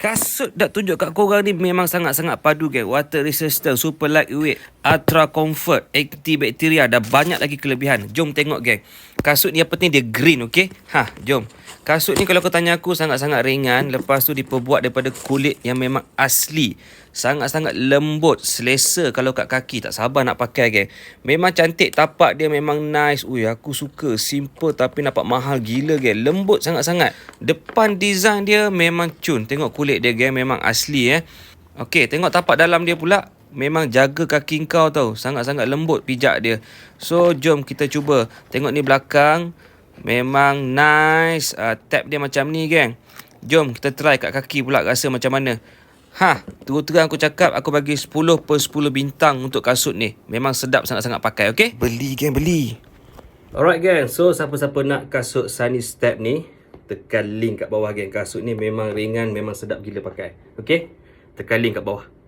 Kasut dak tunjuk kat korang ni memang sangat-sangat padu geng. Water resistant, super lightweight, ultra comfort, antibakteria. Dah banyak lagi kelebihan. Jom tengok geng. Kasut ni yang penting dia green, okey? Ha, jom. Kasut ni kalau kau tanya aku sangat-sangat ringan. Lepas tu diperbuat daripada kulit yang memang asli. Sangat-sangat lembut, selesa kalau kat kaki. Tak sabar nak pakai geng. Memang cantik, tapak dia memang nice. Ui, aku suka. Simple tapi nampak mahal gila geng. Lembut sangat-sangat. Depan design dia memang cun. Tengok kulit dia geng memang asli eh. Okey, tengok tapak dalam dia pula. Memang jaga kaki kau tau. Sangat-sangat lembut pijak dia. So, jom kita cuba. Tengok ni belakang. Memang nice. Uh, tap dia macam ni geng. Jom kita try kat kaki pula rasa macam mana. Ha, terus-terang aku cakap aku bagi 10 per 10 bintang untuk kasut ni. Memang sedap sangat-sangat pakai, okey? Beli geng, beli. Alright geng, so siapa-siapa nak kasut Sunny Step ni, tekan link kat bawah geng. Kasut ni memang ringan, memang sedap gila pakai. Okey? Tekan link kat bawah.